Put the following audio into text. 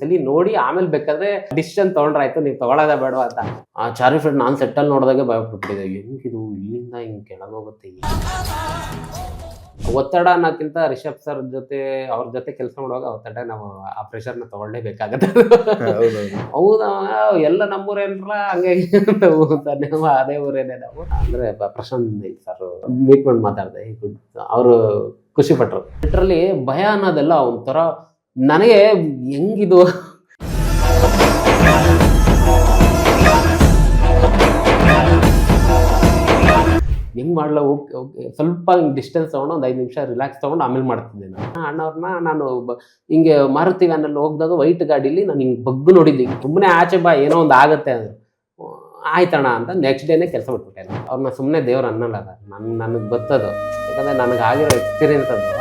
ಒಂದ್ಸಲಿ ನೋಡಿ ಆಮೇಲೆ ಬೇಕಾದ್ರೆ ಡಿಸಿಷನ್ ತಗೊಂಡ್ರಾಯ್ತು ನೀವು ತಗೊಳ್ಳೋದ ಬೇಡ ಅಂತ. ಆ ಚಾರ್ಜ್ ಫ್ರೆಂಡ್ ನಾನು ಸೆಟ್ಟಲ್ ನೋಡಿದಾಗ ಭಯಪಟ್ಬಿಟ್ಟಿದೆ ಹೆಂಗಿದು ಇಲ್ಲಿಂದ ಹಿಂಗ್ ಕೆಳಗೋಗುತ್ತೆ ಒತ್ತಡ ಅನ್ನೋಕ್ಕಿಂತ ರಿಷಬ್ ಸರ್ ಜೊತೆ ಅವ್ರ ಜೊತೆ ಕೆಲಸ ಮಾಡುವಾಗ ಒತ್ತಡ ನಾವು ಆ ಪ್ರೆಷರ್ನ ತಗೊಳ್ಳೇಬೇಕಾಗತ್ತೆ. ಹೌದು ಹೌದಾ? ಎಲ್ಲ ನಮ್ಮೂರೇನ್ರ? ಹಂಗೆ ನಾವು ಅದೇ ಊರೇನೆ ನಾವು. ಅಂದ್ರೆ ಪ್ರಶಾಂತ್ ಸರ್ ಮೀಟ್ ಮಾಡಿ ಮಾತಾಡಿದೆ ಅವರು ಖುಷಿ ಪಟ್ರು. ಲಿಟ್ರಲಿ ಭಯ ಅನ್ನೋದೆಲ್ಲ ಒಂಥರ ನನಗೆ ಹೆಂಗಿದು? ಹೆಂಗ್ ಮಾಡ್ಲ? Okay okay. ಸ್ವಲ್ಪ ಡಿಸ್ಟೆನ್ಸ್ ತೊಗೊಂಡು ಒಂದು ಐದು ನಿಮಿಷ ರಿಲ್ಯಾಕ್ಸ್ ತೊಗೊಂಡು ಆಮೇಲೆ ಮಾಡ್ತಿದ್ದೆ ನಾನು. ಅಣ್ಣವ್ರನ್ನ ನಾನು ಹಿಂಗೆ ಮಾರುತಿ ವ್ಯಾನಲ್ಲಿ ಹೋಗ್ದಾಗ ವೈಟ್ ಗಾಡೀಲಿ ನಾನು ಹಿಂಗೆ ಬಗ್ಗು ನೋಡಿದ್ದೆ. ಸುಮ್ಮನೆ ಆಚೆ ಬಾ, ಏನೋ ಒಂದು ಆಗುತ್ತೆ ಅಂದರು. ಆಯ್ತಣ್ಣ ಅಂತ ನೆಕ್ಸ್ಟ್ ಡೇನೇ ಕೆಲಸ ಬಿಟ್ಬಿಟ್ಟೆ ನಾನು. ಅವ್ರನ್ನ ಸುಮ್ಮನೆ ದೇವ್ರು ಅನ್ನಲ್ಲ ನನ್ನ ನನಗೆ ಗೊತ್ತದು. ಯಾಕಂದ್ರೆ ನನಗೆ ಆಗಿರೋ ಎಕ್ಸ್ಪೀರಿಯನ್ಸ್ ಅದು.